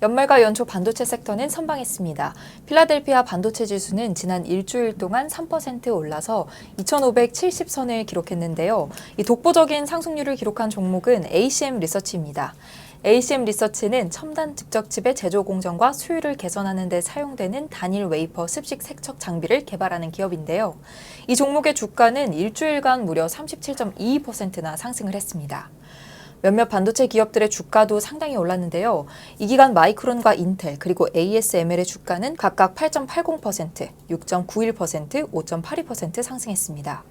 연말과 연초 반도체 섹터는 선방했습니다. 필라델피아 반도체 지수는 지난 일주일 동안 3% 올라서 2,570선을 기록했는데요. 이 독보적인 상승률을 기록한 종목은 ACM 리서치입니다. ACM 리서치는 첨단 직접칩의 제조 공정과 수율을 개선하는 데 사용되는 단일 웨이퍼 습식 세척 장비를 개발하는 기업인데요. 이 종목의 주가는 일주일간 무려 37.22%나 상승을 했습니다. 몇몇 반도체 기업들의 주가도 상당히 올랐는데요. 이 기간 마이크론과 인텔 그리고 ASML의 주가는 각각 8.80%, 6.91%, 5.82% 상승했습니다.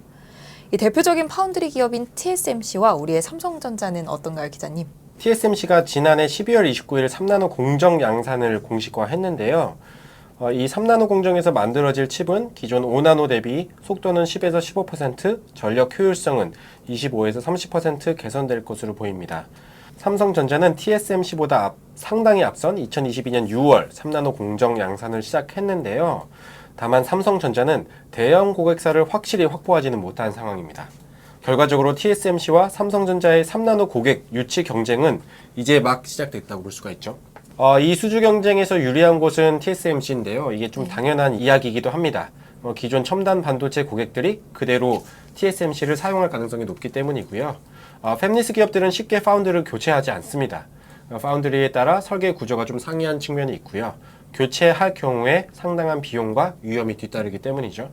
이 대표적인 파운드리 기업인 TSMC와 우리의 삼성전자는 어떤가요, 기자님? TSMC가 지난해 12월 29일 3나노 공정 양산을 공식화했는데요. 어, 이 3나노 공정에서 만들어질 칩은 기존 5나노 대비 속도는 10에서 15%, 전력 효율성은 25에서 30% 개선될 것으로 보입니다. 삼성전자는 TSMC보다 앞- 상당히 앞선 2022년 6월 3나노 공정 양산을 시작했는데요. 다만 삼성전자는 대형 고객사를 확실히 확보하지는 못한 상황입니다. 결과적으로 TSMC와 삼성전자의 3나노 고객 유치 경쟁은 이제 막 시작됐다고 볼 수가 있죠. 어, 이 수주 경쟁에서 유리한 곳은 TSMC인데요. 이게 좀 당연한 이야기이기도 합니다. 어, 기존 첨단 반도체 고객들이 그대로 TSMC를 사용할 가능성이 높기 때문이고요. 어, 팹리스 기업들은 쉽게 파운드를 교체하지 않습니다. 어, 파운드리에 따라 설계 구조가 좀 상이한 측면이 있고요. 교체할 경우에 상당한 비용과 위험이 뒤따르기 때문이죠.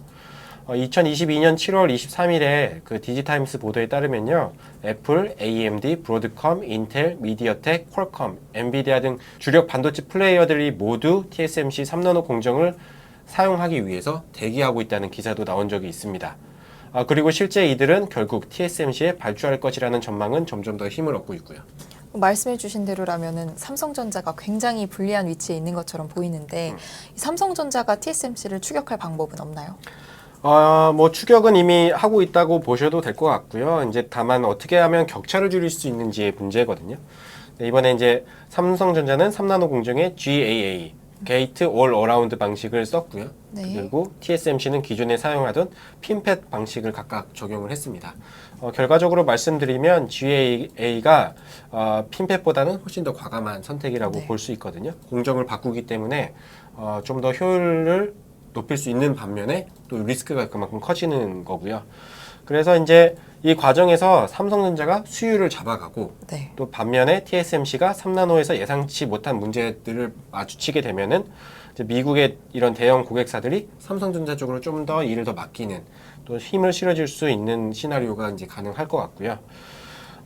어, 2022년 7월 23일에 그 디지타임스 보도에 따르면요. 애플, AMD, 브로드컴, 인텔, 미디어텍, 퀄컴, 엔비디아 등 주력 반도체 플레이어들이 모두 TSMC 3나노 공정을 사용하기 위해서 대기하고 있다는 기사도 나온 적이 있습니다. 아, 그리고 실제 이들은 결국 TSMC에 발주할 것이라는 전망은 점점 더 힘을 얻고 있고요. 말씀해 주신 대로라면은 삼성전자가 굉장히 불리한 위치에 있는 것처럼 보이는데 이 삼성전자가 TSMC를 추격할 방법은 없나요? 어, 뭐 추격은 이미 하고 있다고 보셔도 될 것 같고요. 이제 다만 어떻게 하면 격차를 줄일 수 있는지의 문제거든요. 네, 이번에 이제 삼성전자는 3나노 공정의 GAA 게이트 올 어라운드 방식을 썼고요. 네. 그리고 TSMC는 기존에 사용하던 핀팻 방식을 각각 적용을 했습니다. 어, 결과적으로 말씀드리면 GAA가 어, 핀팻보다는 훨씬 더 과감한 선택이라고 네. 볼수 있거든요. 공정을 바꾸기 때문에 어, 좀 더 효율을 높일 수 있는 반면에 또 리스크가 그만큼 커지는 거고요. 그래서 이제 이 과정에서 삼성전자가 수율을 잡아가고 네. 또 반면에 TSMC가 3나노에서 예상치 못한 문제들을 마주치게 되면은 미국의 이런 대형 고객사들이 삼성전자 쪽으로 좀 더 일을 더 맡기는 또 힘을 실어줄 수 있는 시나리오가 이제 가능할 것 같고요.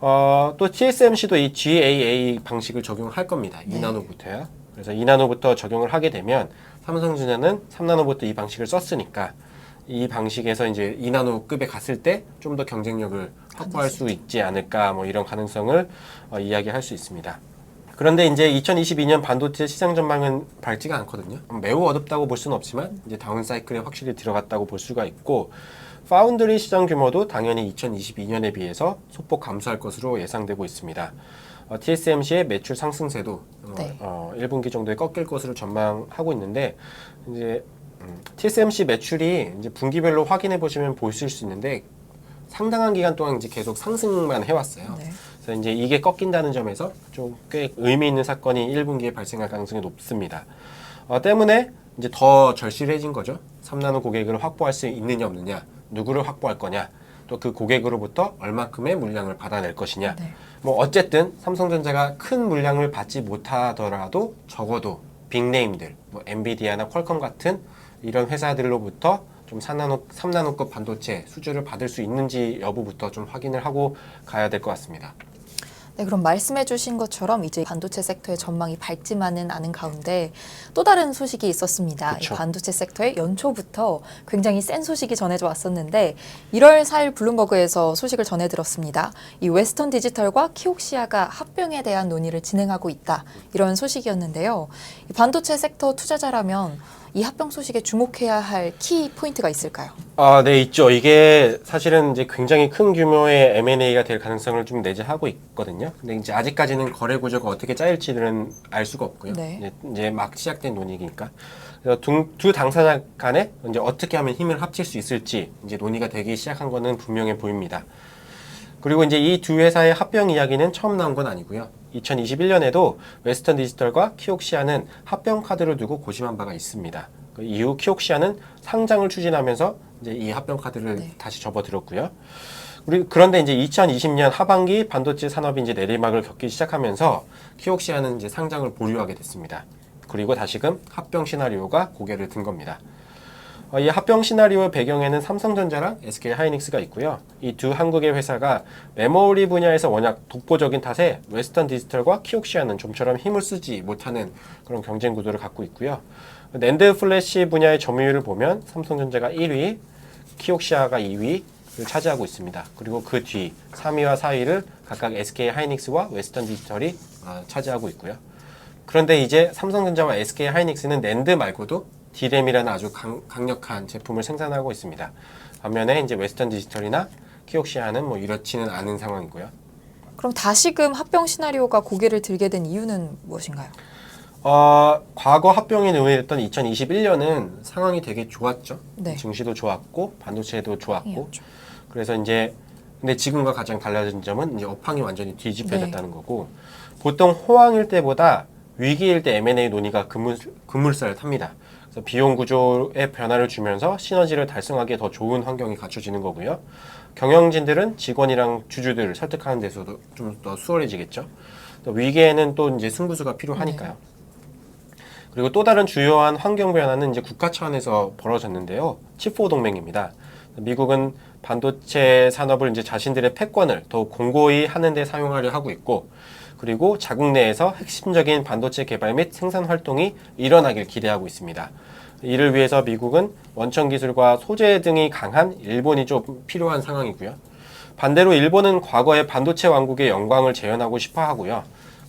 어, 또 TSMC도 이 GAA 방식을 적용할 겁니다. 네. 2나노부터요. 그래서 2나노부터 적용을 하게 되면 삼성전자는 3나노부터 이 방식을 썼으니까 이 방식에서 이제 2나노급에 갔을 때 좀 더 경쟁력을 확보할 수 있지 않을까 뭐 이런 가능성을 어, 이야기할 수 있습니다. 그런데 이제 2022년 반도체 시장 전망은 밝지가 않거든요. 매우 어둡다고 볼 수는 없지만 이제 다운 사이클에 확실히 들어갔다고 볼 수가 있고 파운드리 시장 규모도 당연히 2022년에 비해서 소폭 감소할 것으로 예상되고 있습니다. 어, TSMC의 매출 상승세도 어, 네. 어, 1분기 정도에 꺾일 것으로 전망하고 있는데 이제 음, TSMC 매출이 이제 분기별로 확인해 보시면 보실 수 있는데 상당한 기간 동안 이제 계속 상승만 해왔어요. 네. 그래서 이제 이게 꺾인다는 점에서 좀 꽤 의미 있는 사건이 1분기에 발생할 가능성이 높습니다. 어, 때문에 이제 더 절실해진 거죠. 3나노 고객을 확보할 수 있느냐 없느냐, 누구를 확보할 거냐, 또 그 고객으로부터 얼마큼의 물량을 받아낼 것이냐. 네. 뭐 어쨌든 삼성전자가 큰 물량을 받지 못하더라도 적어도 빅네임들, 뭐 엔비디아나 퀄컴 같은 이런 회사들로부터 좀 3나노, 3나노급 반도체 수주를 받을 수 있는지 여부부터 좀 확인을 하고 가야 될 것 같습니다. 네, 그럼 말씀해 주신 것처럼 이제 반도체 섹터의 전망이 밝지만은 않은 가운데 또 다른 소식이 있었습니다. 이 그쵸. 반도체 섹터의 연초부터 굉장히 센 소식이 전해져 왔었는데 1월 4일 블룸버그에서 소식을 전해 들었습니다. 이 웨스턴 디지털과 키옥시아가 합병에 대한 논의를 진행하고 있다. 이런 소식이었는데요. 이 반도체 섹터 투자자라면 이 합병 소식에 주목해야 할 키 포인트가 있을까요? 아, 네, 있죠. 이게 사실은 이제 굉장히 큰 규모의 M&A가 될 가능성을 좀 내재하고 있거든요. 근데 이제 아직까지는 거래 구조가 어떻게 짜일지는 알 수가 없고요. 네. 이제, 막 시작된 논의니까. 그래서 두, 두 당사자 간에 이제 어떻게 하면 힘을 합칠 수 있을지 이제 논의가 되기 시작한 거는 분명해 보입니다. 그리고 이제 이 두 회사의 합병 이야기는 처음 나온 건 아니고요. 2021년에도 웨스턴 디지털과 키옥시아는 합병 카드를 두고 고심한 바가 있습니다. 그 이후 키옥시아는 상장을 추진하면서 이제 이 합병 카드를 네. 다시 접어들었고요. 우리 그런데 이제 2020년 하반기 반도체 산업이 이제 내리막을 겪기 시작하면서 키옥시아는 이제 상장을 보류하게 됐습니다. 그리고 다시금 합병 시나리오가 고개를 든 겁니다. 어, 이 합병 시나리오의 배경에는 삼성전자랑 SK 하이닉스가 있고요. 이 두 한국의 회사가 메모리 분야에서 워낙 독보적인 탓에 웨스턴 디지털과 키옥시아는 좀처럼 힘을 쓰지 못하는 그런 경쟁 구도를 갖고 있고요. 낸드 플래시 분야의 점유율을 보면 삼성전자가 1위, 키옥시아가 2위를 차지하고 있습니다. 그리고 그 뒤 3위와 4위를 각각 SK 하이닉스와 웨스턴 디지털이 아, 차지하고 있고요. 그런데 이제 삼성전자와 SK 하이닉스는 낸드 말고도 D램이라는 아주 강, 강력한 제품을 생산하고 있습니다. 반면에 이제 웨스턴 디지털이나 키옥시아는 뭐 이렇지는 않은 상황이고요. 그럼 다시금 합병 시나리오가 고개를 들게 된 이유는 무엇인가요? 어, 과거 합병이 논의됐던 2021년은 상황이 되게 좋았죠. 네. 증시도 좋았고 반도체도 좋았고 이었죠. 그래서 이제 근데 지금과 가장 달라진 점은 이제 업황이 완전히 뒤집혀졌다는 거고 보통 호황일 때보다 위기일 때 M&A 논의가 급물, 급물살을 탑니다. 그래서 비용 구조에 변화를 주면서 시너지를 달성하기에 더 좋은 환경이 갖춰지는 거고요. 경영진들은 직원이랑 주주들을 설득하는 데서도 좀 더 수월해지겠죠. 또 위기에는 또 이제 승부수가 필요하니까요. 그리고 또 다른 주요한 환경 변화는 이제 국가 차원에서 벌어졌는데요. 칩4 동맹입니다. 미국은 반도체 산업을 이제 자신들의 패권을 더욱 공고히 하는 데 사용하려 하고 있고 그리고 자국 내에서 핵심적인 반도체 개발 및 생산 활동이 일어나길 기대하고 있습니다. 이를 위해서 미국은 원천 기술과 소재 등이 강한 일본이 좀 필요한 상황이고요. 반대로 일본은 과거의 반도체 왕국의 영광을 재현하고 싶어 하고요.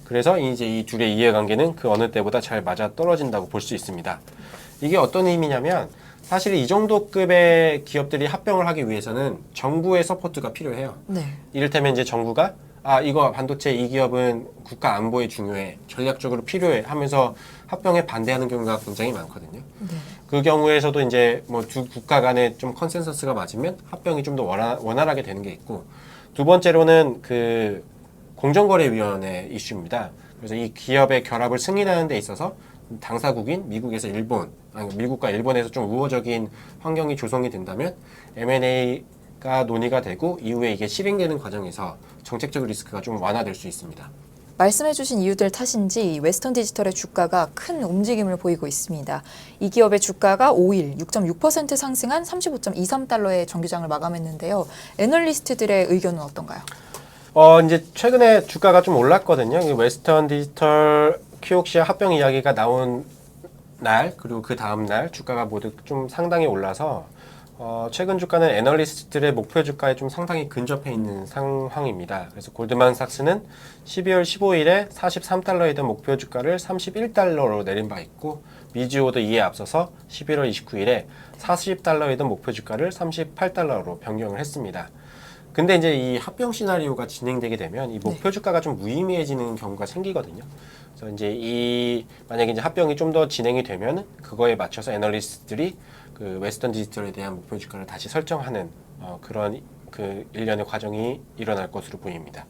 그래서 이제 이 둘의 이해관계는 그 어느 때보다 잘 맞아 떨어진다고 볼 수 있습니다. 이게 어떤 의미냐면 사실 이 정도 급의 기업들이 합병을 하기 위해서는 정부의 서포트가 필요해요. 네. 이를테면 이제 정부가 아 이거 반도체 이 기업은 국가 안보에 중요해 전략적으로 필요해 하면서 합병에 반대하는 경우가 굉장히 많거든요. 네. 그 경우에서도 이제 뭐 두 국가 간에 좀 컨센서스가 맞으면 합병이 좀 더 원활하게 되는 게 있고 두 번째로는 그 공정거래위원회 이슈입니다. 그래서 이 기업의 결합을 승인하는 데 있어서 당사국인 미국에서 일본, 아니 미국과 일본에서 좀 우호적인 환경이 조성이 된다면 M&A 가 논의가 되고 이후에 이게 실행되는 과정에서 정책적 리스크가 좀 완화될 수 있습니다. 말씀해주신 이유들 탓인지 웨스턴 디지털의 주가가 큰 움직임을 보이고 있습니다. 이 기업의 주가가 5일 6.6% 상승한 35.23달러의 정규장을 마감했는데요. 애널리스트들의 의견은 어떤가요? 어 이제 최근에 주가가 좀 올랐거든요. 이 웨스턴 디지털 키옥시아 합병 이야기가 나온 날 그리고 그 다음 날 주가가 모두 좀 상당히 올라서 어, 최근 주가는 애널리스트들의 목표 주가에 좀 상당히 근접해 있는 상황입니다. 그래서 골드만삭스는 12월 15일에 43달러이던 목표 주가를 31달러로 내린 바 있고 미지오도 이에 앞서서 11월 29일에 40달러이던 목표 주가를 38달러로 변경을 했습니다. 근데 이제 이 합병 시나리오가 진행되게 되면 이 목표 주가가 좀 무의미해지는 경우가 생기거든요. 그래서 이제 이 만약에 이제 합병이 좀 더 진행이 되면 그거에 맞춰서 애널리스트들이 그 웨스턴 디지털에 대한 목표 주가를 다시 설정하는 어, 그런 그 일련의 과정이 일어날 것으로 보입니다.